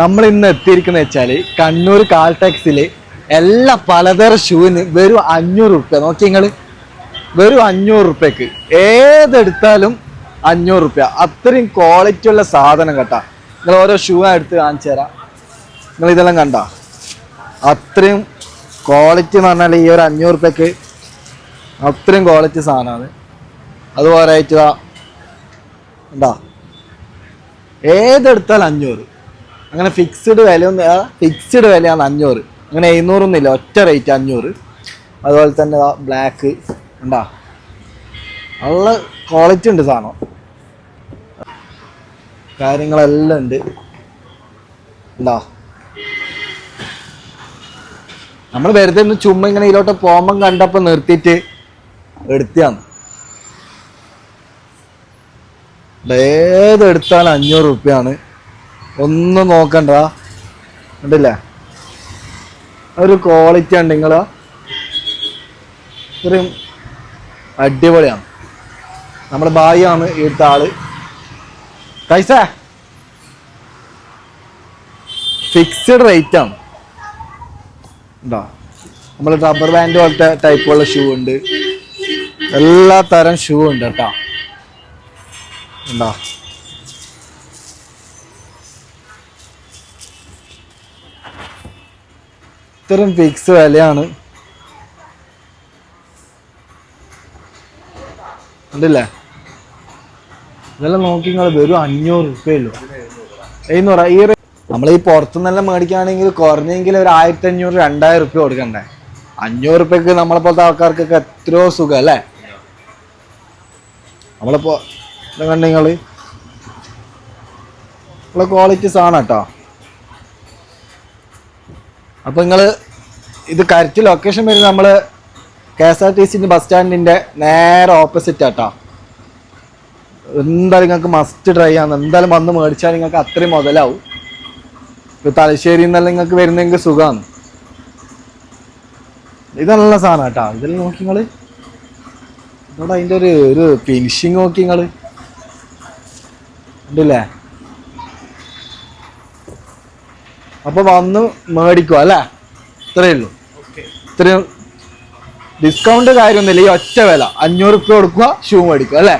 നമ്മൾ ഇന്ന് എത്തിയിരിക്കുന്നത് വെച്ചാൽ കണ്ണൂർ കാൽ ടാക്സിൽ എല്ലാ പലതരം ഷൂവിന് വെറും അഞ്ഞൂറ് റുപ്യ നോക്കി നിങ്ങൾ വെറും അഞ്ഞൂറ് റുപ്യക്ക് ഏതെടുത്താലും അഞ്ഞൂറ് റുപ്യ അത്രയും ക്വാളിറ്റി ഉള്ള സാധനം കേട്ടാ. നിങ്ങൾ ഓരോ ഷൂ എടുത്ത് കാണിച്ചു തരാം. നിങ്ങൾ ഇതെല്ലാം കണ്ട? അത്രയും ക്വാളിറ്റി എന്ന് പറഞ്ഞാൽ ഈ ഒരു അഞ്ഞൂറ് റുപ്യക്ക് അത്രയും ക്വാളിറ്റി സാധനമാണ്. അതുപോലെ ആയിട്ട് എന്താ ഏതെടുത്താൽ അഞ്ഞൂറ്. അങ്ങനെ ഫിക്സ്ഡ് വിലയൊന്നും ഫിക്സ്ഡ് വിലയാണ് അഞ്ഞൂറ്. അങ്ങനെ എഴുന്നൂറൊന്നുമില്ല ഒറ്റ റേറ്റ് അഞ്ഞൂറ്. അതുപോലെ തന്നെ ബ്ലാക്ക് ഉണ്ടാ നല്ല ക്വാളിറ്റി ഉണ്ട് സാധനം. കാര്യങ്ങളെല്ലാം ഉണ്ട്. ഉണ്ടാ നമ്മൾ വെറുതെ ഒന്ന് ചുമ്മാ ഇങ്ങനെ ഇതിലോട്ട് പോകുമ്പം കണ്ടപ്പോൾ നിർത്തിയിട്ട് എടുത്തിയാണ് ഏതെടുത്താലും അഞ്ഞൂറ് റുപ്യാണ്. ഒന്നും നോക്കണ്ട. കണ്ടില്ലേ? ഒരു ക്വാളിറ്റി ഉണ്ട് നിങ്ങൾ ഇത്രയും അടിപൊളിയാണ്. നമ്മുടെ ഭായിയാണ് ഇവിടുത്തെ ആൾ. കൈസ ഫിക്സഡ് റേറ്റ് ആണ്. ഉണ്ടോ നമ്മൾ റബ്ബർ ബാൻഡ് പോലത്തെ ടൈപ്പുള്ള ഷൂ ഉണ്ട്. എല്ലാ തരം ഷൂ ഉണ്ട് കേട്ടോ. ഉണ്ടോ ഇത്രയും ഫിക്സ് വിലയാണ്. ഉണ്ടല്ലേ ഇതെല്ലാം നോക്കി നിങ്ങൾ വെറും അഞ്ഞൂറ് റുപ്യയുള്ളൂ എഴുന്നൂറ് ഈ നമ്മൾ ഈ പുറത്തുനിന്നെല്ലാം മേടിക്കുകയാണെങ്കിൽ കുറഞ്ഞെങ്കിൽ ഒരു ആയിരത്തി അഞ്ഞൂറ് രണ്ടായിരം റുപ്യ കൊടുക്കണ്ടേ? അഞ്ഞൂറ് റുപ്യക്ക് നമ്മളെപ്പോലത്തെ ആൾക്കാർക്കൊക്കെ എത്രയോ സുഖം അല്ലേ? നമ്മളിപ്പോ കണ്ടു നിങ്ങൾ നമ്മളെ ക്വാളിറ്റി സാധനം കേട്ടോ. അപ്പൊ നിങ്ങൾ ഇത് കറക്റ്റ് ലൊക്കേഷൻ വരുന്നത് നമ്മൾ കെ എസ് ആർ ടി സിന്റെ ബസ് സ്റ്റാൻഡിന്റെ നേരെ ഓപ്പോസിറ്റ് ആട്ടോ. എന്തായാലും നിങ്ങൾക്ക് മസ്റ്റ് ട്രൈ ആണ്. എന്തായാലും വന്ന് മേടിച്ചാൽ നിങ്ങൾക്ക് അത്രയും മുതലാവും. ഇപ്പോൾ തലശ്ശേരി നിന്നെല്ലാം നിങ്ങൾക്ക് വരുന്നെങ്കിൽ സുഖമാണ്. ഇത് നല്ല സാധനം കേട്ടോ ഇതിൽ നോക്കി നിങ്ങൾ ഇവിടെ അതിന്റെ ഒരു ഒരു ഫിനിഷിങ് നോക്കി നിങ്ങൾ ഉണ്ടല്ലേ അപ്പൊ വന്ന് മേടിക്കുക അല്ലേ? ഇത്രയേ ഉള്ളൂ. ഇത്രയും ഡിസ്കൗണ്ട് കാര്യമൊന്നുമില്ല. ഈ ഒറ്റ വില. അഞ്ഞൂറ് റുപ്യ കൊടുക്കുക ഷൂ മേടിക്കുക അല്ലേ?